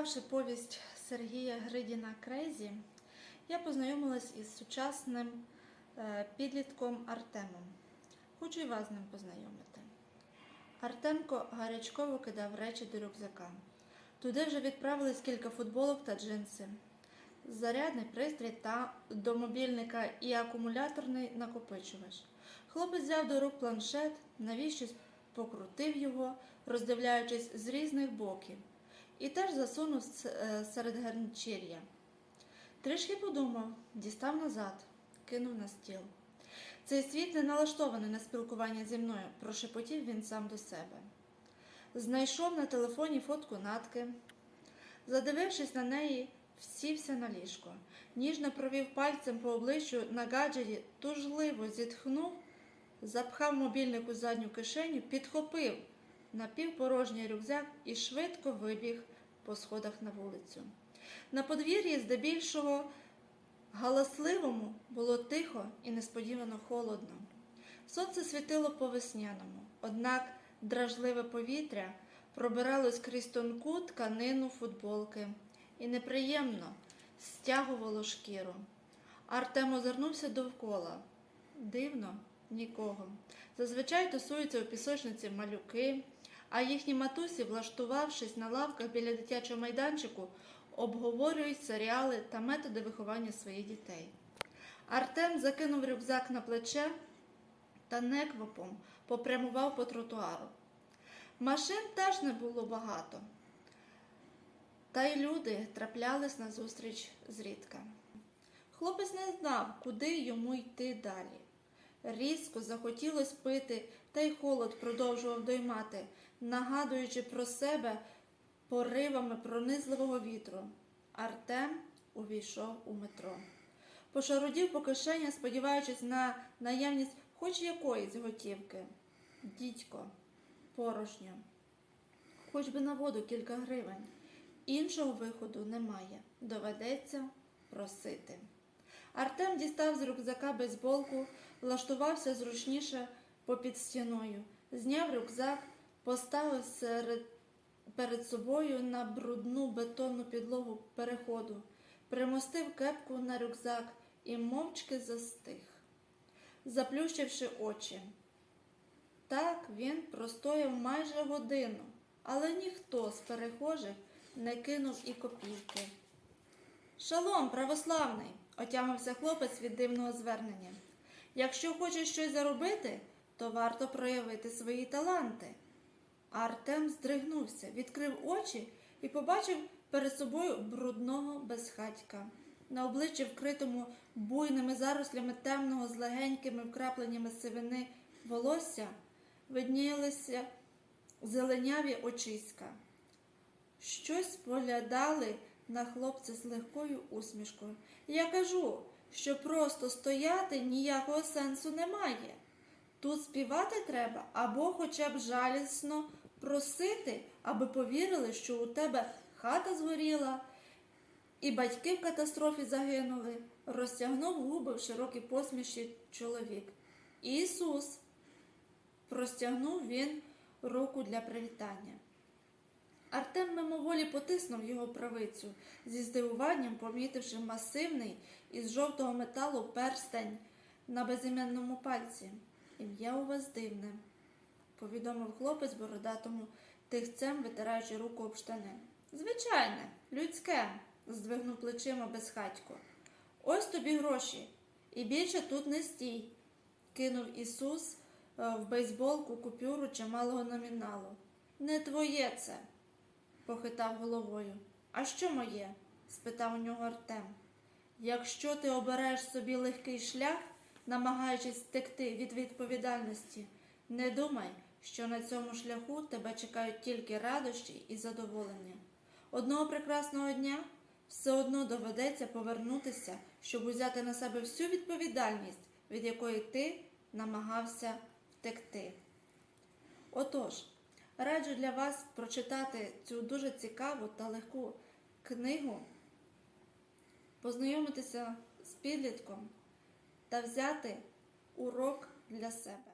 Прочитавши повість Сергія Гридіна Крейзі, я познайомилась із сучасним е, підлітком Артемом. Хочу і вас з ним познайомити. Артемко гарячково кидав речі до рюкзака. Туди вже відправились кілька футболок та джинси, зарядний пристрій та до мобільника і акумуляторний накопичувач. Хлопець взяв до рук планшет, навіщось покрутив його, роздивляючись з різних боків, і теж засунув е, серед гарнчір'я. Трішки подумав, дістав назад, кинув на стіл. Цей світ не налаштований на спілкування зі мною, прошепотів він сам до себе. Знайшов на телефоні фотку Натки. Задивившись на неї, всівся на ліжко. Ніжно провів пальцем по обличчю на гаджеті, тужливо зітхнув, запхав мобільник у задню кишеню, підхопив напівпорожній рюкзак і швидко вибіг по сходах на вулицю. На подвір'ї, здебільшого галасливому, було тихо і несподівано холодно. Сонце світило по весняному, однак дражливе повітря пробиралось крізь тонку тканину футболки і неприємно стягувало шкіру. Артем озирнувся довкола. Дивно, нікого. Зазвичай тусуються у пісочниці малюки, а їхні матусі, влаштувавшись на лавках біля дитячого майданчику, обговорюють серіали та методи виховання своїх дітей. Артем закинув рюкзак на плече та неквапом попрямував по тротуару. Машин теж не було багато, та й люди траплялись назустріч зрідка. Хлопець не знав, куди йому йти далі. Різко захотілось пити, та й холод продовжував доймати, нагадуючи про себе поривами пронизливого вітру. Артем увійшов у метро. Пошарудів по кишені, сподіваючись на наявність хоч якоїсь готівки. Дідько, порожньо. Хоч би на воду кілька гривень. Іншого виходу немає. Доведеться просити. Артем дістав з рюкзака бейсболку, влаштувався зручніше попід стіною, зняв рюкзак, поставив серед, перед собою на брудну бетонну підлогу переходу, примостив кепку на рюкзак і мовчки застиг, заплющивши очі. Так він простояв майже годину, але ніхто з перехожих не кинув і копійки. Шалом, православний, отямився хлопець від дивного звернення. Якщо хочеш щось заробити, то варто проявити свої таланти. Артем здригнувся, відкрив очі і побачив перед собою брудного безхатька. На обличчі, вкритому буйними зарослями темного з легенькими вкрапленнями сивини волосся, виднілися зеленяві очиська. Щось поглядали на хлопця з легкою усмішкою. Я кажу, що просто стояти ніякого сенсу немає. Тут співати треба або хоча б жалісно просити, аби повірили, що у тебе хата згоріла, і батьки в катастрофі загинули, розтягнув губи в широкій посміші чоловік. Ісус! Простягнув він руку для привітання. Артем мимоволі потиснув його правицю, зі здивуванням помітивши масивний із жовтого металу перстень на безіменному пальці. Ім'я у вас дивне, повідомив хлопець бородатому тихцем, витираючи руку об штани. Звичайне, людське, здвигнув плечима безхатько. Ось тобі гроші, і більше тут не стій, кинув Ісус е, в бейсболку купюру чималого номіналу. Не твоє це, похитав головою. А що моє? спитав у нього Артем. Якщо ти обереш собі легкий шлях, намагаючись втекти від відповідальності, не думай, що на цьому шляху тебе чекають тільки радощі і задоволення. Одного прекрасного дня все одно доведеться повернутися, щоб узяти на себе всю відповідальність, від якої ти намагався втекти. Отож, раджу для вас прочитати цю дуже цікаву та легку книгу, познайомитися з підлітком та взяти урок для себе.